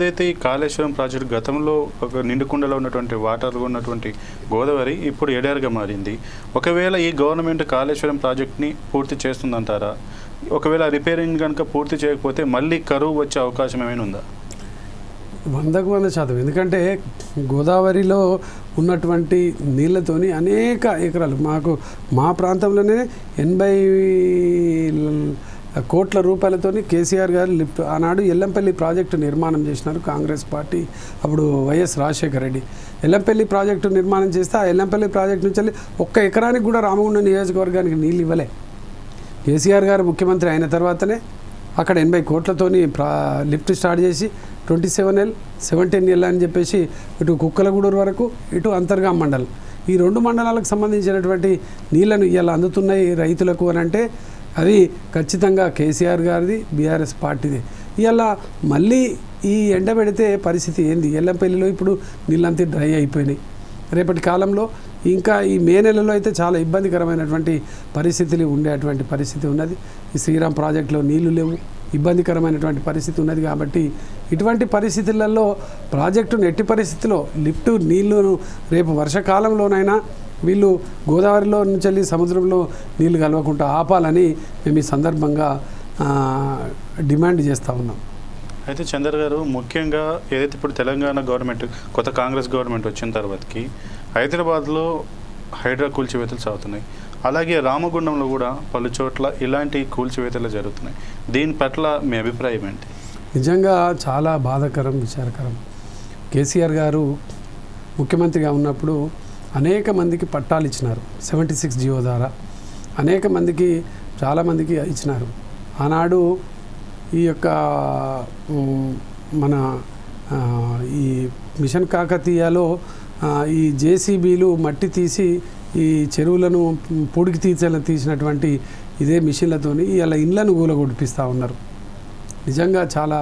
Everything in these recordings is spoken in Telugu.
ఏదైతే ఈ కాళేశ్వరం ప్రాజెక్టు గతంలో ఒక నిండుకుండలో ఉన్నటువంటి వాటర్ ఉన్నటువంటి గోదావరి ఇప్పుడు ఎడారిగా మారింది. ఒకవేళ ఈ గవర్నమెంట్ కాళేశ్వరం ప్రాజెక్ట్ని పూర్తి చేస్తుందంటారా? ఒకవేళ రిపేరింగ్ కనుక పూర్తి చేయకపోతే మళ్ళీ కరువు వచ్చే అవకాశం ఏమైనా ఉందా? వందకు వంద శాతం. ఎందుకంటే గోదావరిలో ఉన్నటువంటి నీళ్ళతోని అనేక ఎకరాలు. మాకు మా ప్రాంతంలోనే ఎనభై కోట్ల రూపాయలతోని కేసీఆర్ గారు లిఫ్ట్ ఆనాడు ఎల్లంపల్లి ప్రాజెక్టు నిర్మాణం చేసినారు కాంగ్రెస్ పార్టీ అప్పుడు వైఎస్ రాజశేఖర రెడ్డి. ఎల్లంపల్లి ప్రాజెక్టు నిర్మాణం చేస్తే ఆ ఎల్లంపల్లి ప్రాజెక్టు నుంచి ఒక్క ఎకరానికి కూడా రామగుండం నియోజకవర్గానికి నీళ్ళు ఇవ్వలే. కేసీఆర్ గారు ముఖ్యమంత్రి అయిన తర్వాతనే అక్కడ ఎనభై కోట్లతోని ప్రా లిఫ్ట్ స్టార్ట్ చేసి twenty seven L seventeen L అని చెప్పేసి ఇటు కుక్కలగూడూరు వరకు ఇటు అంతర్గా మండలం. ఈ రెండు మండలాలకు సంబంధించినటువంటి నీళ్ళను ఇవాళ అందుతున్నాయి రైతులకు అని అంటే అది ఖచ్చితంగా కేసీఆర్ గారిది బీఆర్ఎస్ పార్టీది. ఇలా మళ్ళీ ఈ ఎండ పెడితే పరిస్థితి ఏంది? ఎల్లంపల్లిలో ఇప్పుడు నీళ్ళంతా డ్రై అయిపోయినాయి. రేపటి కాలంలో ఇంకా ఈ మే నెలలో అయితే చాలా ఇబ్బందికరమైనటువంటి పరిస్థితులు ఉండేటువంటి పరిస్థితి ఉన్నది. ఈ శ్రీరామ్ ప్రాజెక్టులో నీళ్ళు లేవు. ఇబ్బందికరమైనటువంటి పరిస్థితి ఉన్నది కాబట్టి ఇటువంటి పరిస్థితులలో ప్రాజెక్టును ఎట్టి పరిస్థితిలో లిఫ్ట్ నీళ్ళను రేపు వర్షకాలంలోనైనా వీళ్ళు గోదావరిలో నుంచి వెళ్ళి సముద్రంలో నీళ్ళు కలవకుండా ఆపాలని మేము ఈ సందర్భంగా డిమాండ్ చేస్తూ ఉన్నాం. అయితే చంద్ర గారు ముఖ్యంగా ఏదైతే ఇప్పుడు తెలంగాణ గవర్నమెంట్ కొత్త కాంగ్రెస్ గవర్నమెంట్ వచ్చిన తర్వాతకి హైదరాబాద్లో హైడ్రా కూల్చివేతలు సాగుతున్నాయి. అలాగే రామగుండంలో కూడా పలు చోట్ల ఇలాంటి కూల్చివేతలు జరుగుతున్నాయి. దీని పట్ల మీ అభిప్రాయం ఏంటి? నిజంగా చాలా బాధాకరం విచారకరం. కేసీఆర్ గారు ముఖ్యమంత్రిగా ఉన్నప్పుడు అనేక మందికి పట్టాలు ఇచ్చినారు. సెవెంటీ సిక్స్ జియో ద్వారా అనేక మందికి చాలామందికి ఇచ్చినారు. ఆనాడు ఈ యొక్క మన ఈ మిషన్ కాకతీయలో ఈ జేసీబీలు మట్టి తీసి ఈ చెరువులను పొడికి తీసేలా తీసినటువంటి ఇదే మిషన్లతోని ఇలా ఇండ్లను గూలగొడిపిస్తూ ఉన్నారు. నిజంగా చాలా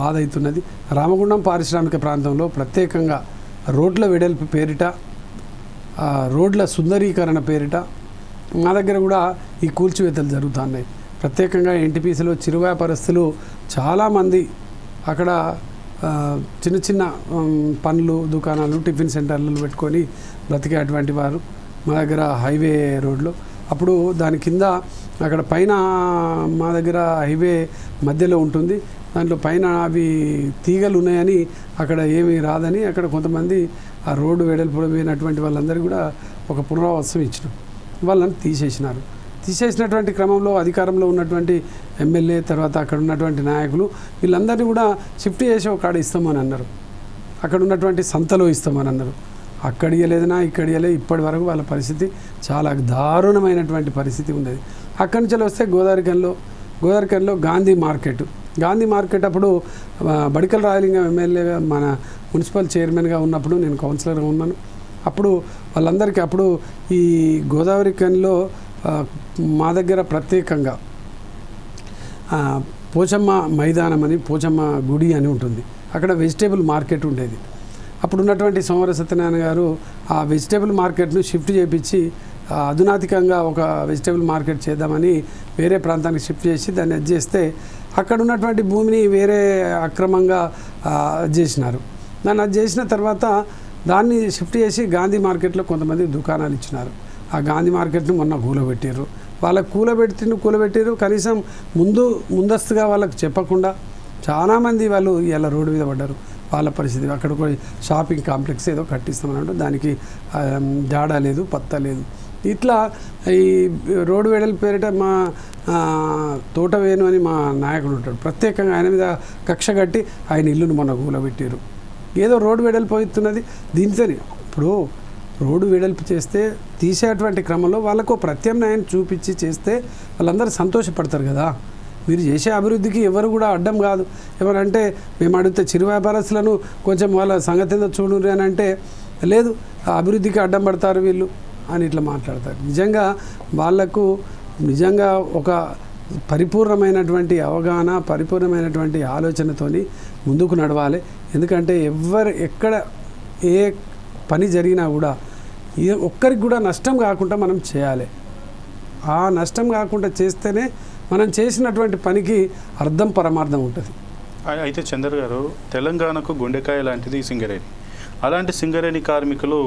బాధ అవుతున్నది రామగుండం పారిశ్రామిక ప్రాంతంలో ప్రత్యేకంగా రోడ్ల వెడల్పు పేరిట రోడ్ల సుందరీకరణ పేరిట మా దగ్గర కూడా ఈ కూల్చివేతలు జరుగుతున్నాయి. ప్రత్యేకంగా ఎన్టీపీసీలో చిరు వ్యాపారస్తులు చాలామంది అక్కడ చిన్న చిన్న పనులు పండ్లు దుకాణాలు టిఫిన్ సెంటర్లు పెట్టుకొని బ్రతికేటువంటి వారు మా దగ్గర హైవే రోడ్లు. అప్పుడు దాని కింద అక్కడ పైన మా దగ్గర హైవే మధ్యలో ఉంటుంది. దాంట్లో పైన అవి తీగలు ఉన్నాయని అక్కడ ఏమీ రాదని అక్కడ కొంతమంది ఆ రోడ్డు వెడల్పు పోయినటువంటి కూడా ఒక పునరావాసం ఇచ్చినాం వాళ్ళని తీసేసినారు. తీసేసినటువంటి క్రమంలో అధికారంలో ఉన్నటువంటి ఎమ్మెల్యే తర్వాత అక్కడ ఉన్నటువంటి నాయకులు వీళ్ళందరినీ కూడా షిఫ్ట్ చేసి ఒక కాడ ఇస్తామని అన్నారు. అక్కడ ఉన్నటువంటి సంతలో ఇస్తామని అన్నారు. అక్కడ ఇయ్యలేదనా ఇక్కడ ఇయ్యలే ఇప్పటి వరకు వాళ్ళ పరిస్థితి చాలా దారుణమైనటువంటి పరిస్థితి ఉండేది. అక్కడి నుంచి వస్తే గోదావరికంలో గోదావరికంలో గాంధీ మార్కెట్. గాంధీ మార్కెట్ అప్పుడు బడికల్ రాయలింగం ఎమ్మెల్యేగా మన మున్సిపల్ చైర్మన్గా ఉన్నప్పుడు నేను కౌన్సిలర్గా ఉన్నాను. అప్పుడు వాళ్ళందరికీ అప్పుడు ఈ గోదావరి కనిలో మా దగ్గర ప్రత్యేకంగా పోచమ్మ మైదానం అని పోచమ్మ గుడి అని ఉంటుంది. అక్కడ వెజిటేబుల్ మార్కెట్ ఉండేది. అప్పుడు ఉన్నటువంటి సోమర సత్యనారాయణ గారు ఆ వెజిటేబుల్ మార్కెట్ను షిఫ్ట్ చేపించి అధునాతికంగా ఒక వెజిటేబుల్ మార్కెట్ చేద్దామని వేరే ప్రాంతానికి షిఫ్ట్ చేసి దాన్ని అది చేస్తే అక్కడ ఉన్నటువంటి భూమిని వేరే అక్రమంగా అది చేసినారు. దాన్ని అది చేసిన తర్వాత దాన్ని షిఫ్ట్ చేసి గాంధీ మార్కెట్లో కొంతమంది దుకాణాలు ఇచ్చినారు. ఆ గాంధీ మార్కెట్ను మొన్న కూలబెట్టారు వాళ్ళకు కూలబెట్టిన కూలబెట్టారు కనీసం ముందు ముందస్తుగా వాళ్ళకు చెప్పకుండా చాలామంది వాళ్ళు ఇలా రోడ్డు మీద పడ్డారు. వాళ్ళ పరిస్థితి అక్కడ షాపింగ్ కాంప్లెక్స్ ఏదో కట్టిస్తామన్నట్టు దానికి జాడ లేదు పత్త లేదు. ఇట్లా ఈ రోడ్డు వెడల్ పేరిట మా ఆ, తోటవేణు అని మా నాయకుడు ఉంటాడు. ప్రత్యేకంగా ఆయన మీద కక్ష కట్టి ఆయన ఇల్లును మొన్న కూలబెట్టారు ఏదో రోడ్డు వెడల్పు అవుతున్నది దీనితోని ఇప్పుడు రోడ్డు వెడల్పు చేస్తే తీసేటువంటి క్రమంలో వాళ్ళకు ప్రత్యామ్నాయం చూపించి చేస్తే వాళ్ళందరూ సంతోషపడతారు కదా. మీరు చేసే అభివృద్ధికి ఎవరు కూడా అడ్డం కాదు. ఎవరంటే మేము అడిగితే చిరు వ్యాపారస్తులను కొంచెం వాళ్ళ సంగతి చూడు అని అంటే లేదు ఆ అభివృద్ధికి అడ్డం పడతారు వీళ్ళు. అని ఇట్లా మాట్లాడతారు. నిజంగా వాళ్ళకు నిజంగా ఒక పరిపూర్ణమైనటువంటి అవగాహన పరిపూర్ణమైనటువంటి ఆలోచనతోని ముందుకు నడవాలి. ఎందుకంటే ఎవరు ఎక్కడ ఏ పని జరిగినా కూడా ఏ ఒక్కరికి కూడా నష్టం కాకుండా మనం చేయాలి. ఆ నష్టం కాకుండా చేస్తేనే మనం చేసినటువంటి పనికి అర్థం పరమార్థం ఉంటుంది. అయితే చంద్ర గారు తెలంగాణకు గుండెకాయ లాంటిది సింగరేణి. అలాంటి సింగరేణి కార్మికులు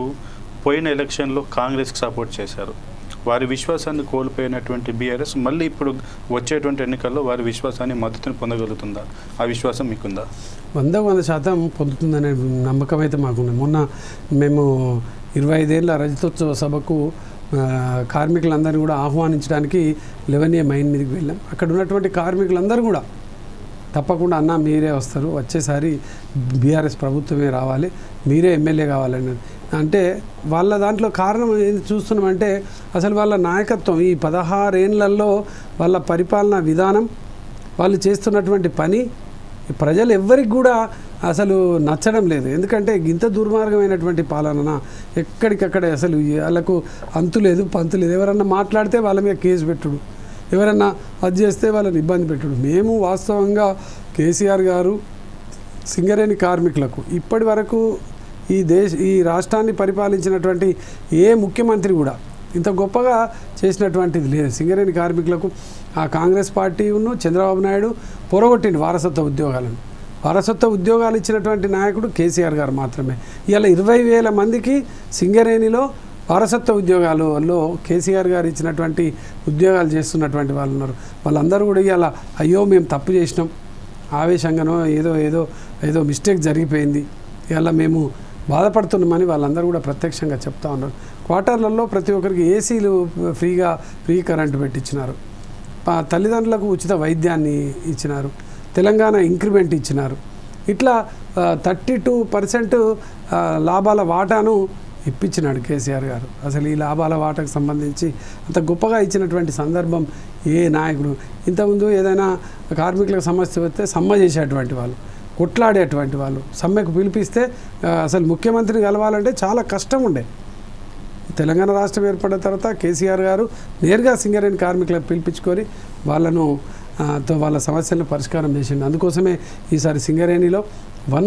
పోయిన ఎలక్షన్లో కాంగ్రెస్కి సపోర్ట్ చేశారు. వారి విశ్వాసాన్ని కోల్పోయినటువంటి బీఆర్ఎస్ మళ్ళీ ఇప్పుడు వచ్చేటువంటి ఎన్నికల్లో వారి విశ్వాసాన్ని మద్దతుని పొందగలుగుతుందా? ఆ విశ్వాసం మీకుందా? వంద వంద శాతం పొందుతుందనే నమ్మకం అయితే మాకుంది. మొన్న మేము ఇరవై ఐదేళ్ళ రజతోత్సవ సభకు కార్మికులందరినీ కూడా ఆహ్వానించడానికి లెవెన్ ఏ మైన్ మీదకి వెళ్ళాం. అక్కడ ఉన్నటువంటి కార్మికులందరూ కూడా తప్పకుండా అన్న మీరే వస్తారు. వచ్చేసారి బీఆర్ఎస్ ప్రభుత్వమే రావాలి. మీరే ఎమ్మెల్యే కావాలని. అంటే వాళ్ళ దాంట్లో కారణం ఏంది చూస్తున్నామంటే అసలు వాళ్ళ నాయకత్వం ఈ పదహారేళ్ళలో వాళ్ళ పరిపాలనా విధానం వాళ్ళు చేస్తున్నటువంటి పని ప్రజలు ఎవ్వరికి కూడా అసలు నచ్చడం లేదు. ఎందుకంటే ఇంత దుర్మార్గమైనటువంటి పాలన ఎక్కడికక్కడ అసలు వాళ్ళకు అంతు లేదు పంతు లేదు. ఎవరన్నా మాట్లాడితే వాళ్ళ మీద కేసు పెట్టుడు. ఎవరన్నా అది చేస్తే వాళ్ళని ఇబ్బంది పెట్టడు. మేము వాస్తవంగా కేసీఆర్ గారు సింగరేణి కార్మికులకు ఇప్పటి వరకు ఈ దేశ ఈ రాష్ట్రాన్ని పరిపాలించినటువంటి ఏ ముఖ్యమంత్రి కూడా ఇంత గొప్పగా చేసినటువంటిది లేదు. సింగరేణి కార్మికులకు ఆ కాంగ్రెస్ పార్టీను చంద్రబాబు నాయుడు పొరగొట్టింది వారసత్వ ఉద్యోగాలను. వారసత్వ ఉద్యోగాలు ఇచ్చినటువంటి నాయకుడు కేసీఆర్ గారు మాత్రమే. ఇలా ఇరవై వేల మందికి సింగరేణిలో వారసత్వ ఉద్యోగాలలో కేసీఆర్ గారు ఇచ్చినటువంటి ఉద్యోగాలు చేస్తున్నటువంటి వాళ్ళు ఉన్నారు. వాళ్ళందరూ కూడా ఇలా అయ్యో మేము తప్పు చేసినాం. ఆవేశంగానో ఏదో ఏదో ఏదో మిస్టేక్ జరిగిపోయింది. ఇలా మేము బాధపడుతున్నామని వాళ్ళందరూ కూడా ప్రత్యక్షంగా చెప్తా ఉన్నారు. క్వార్టర్లలో ప్రతి ఒక్కరికి ఏసీలు ఫ్రీగా ఫ్రీ కరెంటు పెట్టించినారు తల్లిదండ్రులకు ఉచిత వైద్యాన్ని ఇచ్చినారు. తెలంగాణ ఇంక్రిమెంట్ ఇచ్చినారు. ఇట్లా థర్టీ టూ పర్సెంట్ లాభాల వాటాను ఇప్పించినాడు కేసీఆర్ గారు. అసలు ఈ లాభాల వాటాకు సంబంధించి అంత గొప్పగా ఇచ్చినటువంటి సందర్భం ఏ నాయకుడు? ఇంతకుముందు ఏదైనా కార్మికులకు సమస్య వస్తే సమ్మ చేసేటువంటి వాళ్ళు కొట్లాడేటువంటి వాళ్ళు సమ్మెకు పిలిపిస్తే అసలు ముఖ్యమంత్రిని కలవాలంటే చాలా కష్టం ఉండే. తెలంగాణ రాష్ట్రం ఏర్పడిన తర్వాత కేసీఆర్ గారు నేరుగా సింగరేణి కార్మికులకు పిలిపించుకొని వాళ్ళను తో వాళ్ళ సమస్యలను పరిష్కారం చేసిండు. అందుకోసమే ఈసారి సింగరేణిలో వన్